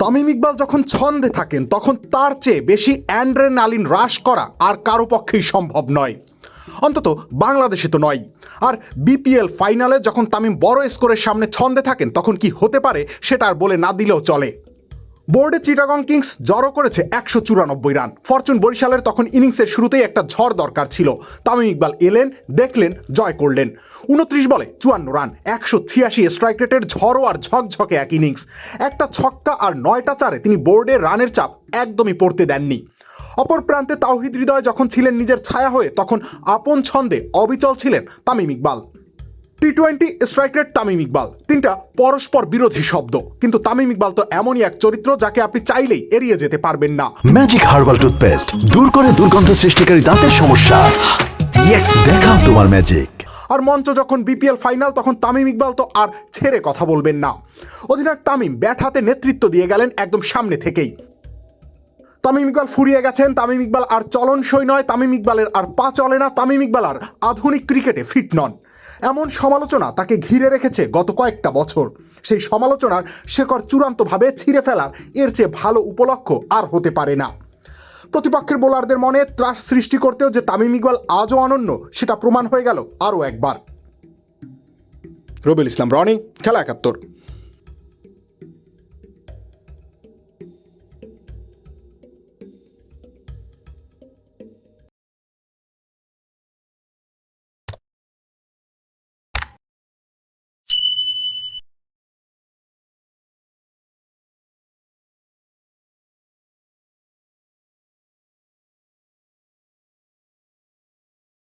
তামিম ইকবাল যখন ছন্দে থাকেন, তখন তার চেয়ে বেশি অ্যান্ড্রেনালিন হ্রাস করা আর কারও পক্ষেই সম্ভব নয়। অন্তত বাংলাদেশে তো নয়। আর বিপিএল ফাইনালে যখন তামিম বড় স্কোরের সামনে ছন্দে থাকেন, তখন কি হতে পারে সেটা আর বলে না দিলেও চলে। বোর্ডে চিটাগং কিংস জড়ো করেছে একশো চুরানব্বই রান। ফরচুন বরিশালের তখন ইনিংসের শুরুতেই একটা ঝড় দরকার ছিল। তামিম ইকবাল এলেন, দেখলেন, জয় করলেন। উনত্রিশ বলে চুয়ান্ন রান, একশো ছিয়াশি স্ট্রাইক রেটের ঝড়ো আর ঝকঝকে এক ইনিংস। একটা ছক্কা আর নয়টা চারে তিনি বোর্ডে রানের চাপ একদমই পড়তে দেননি। অপর প্রান্তে তাওহিদ হৃদয় যখন ছিলেন নিজের ছায়া হয়ে, তখন আপন ছন্দে অবিচল ছিলেন Tamim Iqbal. T twenty strike rate Tamim Iqbal. তিনটা পরস্পর বিরোধী শব্দ। কিন্তু তামিম ইকবাল তো এমনই এক চরিত্র যাকে আপনি চাইলেই এড়িয়ে যেতে পারবেন না। ম্যাজিক হার্বাল টুথপেস্ট দূর করে দুর্গন্ধ সৃষ্টিকারী দাঁতের সমস্যা। ইয়েস দেখাও তোমার ম্যাজিক আর মঞ্চ যখন বিপিএল ফাইনাল তখন তামিম ইকবাল তো আর ছেড়ে কথা বলবেন না। অধিনায়ক তামিম ব্যাট হাতে নেতৃত্ব দিয়ে গেলেন একদম সামনে থেকেই। তামিম ইকবাল ফুরিয়ে গেছেন তামিম ইকবাল আর চলনসই নয় তামিম ইকবালের আর পা চলে না তামিম ইকবাল আর আধুনিক ক্রিকেটে ফিট নন। এমন সমালোচনা তাকে ঘিরে রেখেছে গত কয়েকটা বছর। সেই সমালোচনার শেকড় চূড়ান্তভাবে ছিঁড়ে ফেলার এর চেয়ে ভালো উপলক্ষ আর হতে পারে না। প্রতিপক্ষের বোলারদের মনে ত্রাস সৃষ্টি করতেও যে তামিম ইকবাল আজও অনন্য, সেটা প্রমাণ হয়ে গেল আরও একবার। রবিল ইসলাম, রনি, খেলা একাত্তর।